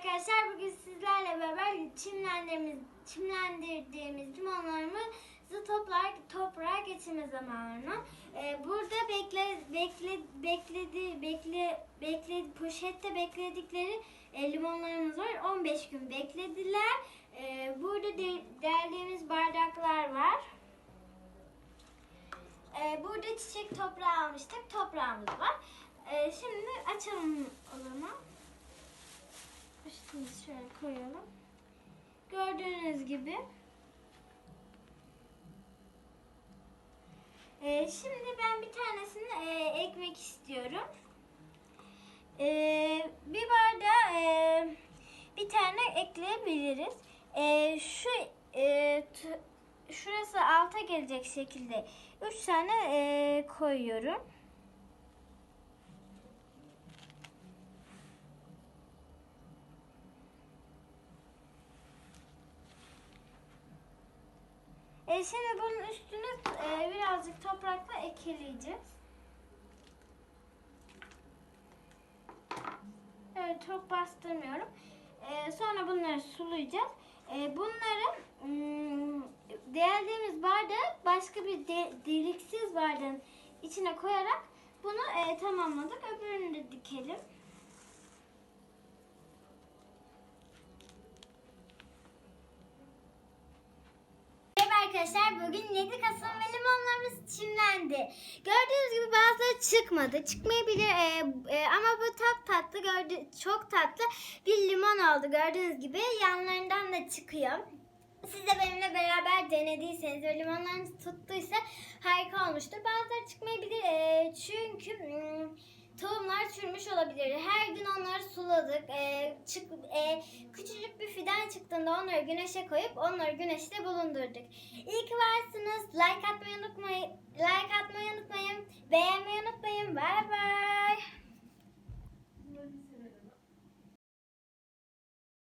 arkadaşlar. Bugün sizlerle beraber çimlendirdiğimiz, çimlendirdiğimiz limonlarımızı toplar, toprağa geçirme zamanı. Ee, burada bekle, bekle, bekledi, bekle, bekle, poşette bekledikleri e, limonlarımız var. 15 gün beklediler. Ee, burada de, derdiğimiz bardaklar var. Ee, burada çiçek toprağı almıştık. Toprağımız var. Ee, şimdi açalım o zaman. Koyalım. Gördüğünüz gibi. Ee, şimdi ben bir tanesini e, ekmek istiyorum. Ee, bir bardağa e, bir tane ekleyebiliriz. Ee, şu e, şurası alta gelecek şekilde 3 tane e, koyuyorum. E şimdi bunun üstünü e, birazcık toprakla ekeleyeceğiz. Evet çok bastırmıyorum. E, sonra bunları sulayacağız. E, bunları hmm, değerdiğimiz bardağı başka bir de, deliksiz bardağın içine koyarak bunu e, tamamladık. Öbürünü de dikelim. Arkadaşlar. Bugün 7 Kasım ve limonlarımız çimlendi. Gördüğünüz gibi bazıları çıkmadı. Çıkmayabilir e, e, ama bu çok tatlı. Gördü, çok tatlı bir limon oldu. Gördüğünüz gibi yanlarından da çıkıyor. Siz de benimle beraber denediyseniz ve limonlarınız tuttuysa harika olmuştur. Bazıları çıkmayabilir e, çünkü hmm, tohumlar çürümüş olabilir. Her gün onları suladık. E, çık, e, küçücük bir fidan çıktığında onları güneşe koyup onları güneşte bulundurduk. İyi ki varsınız. Like atmayı unutmayın.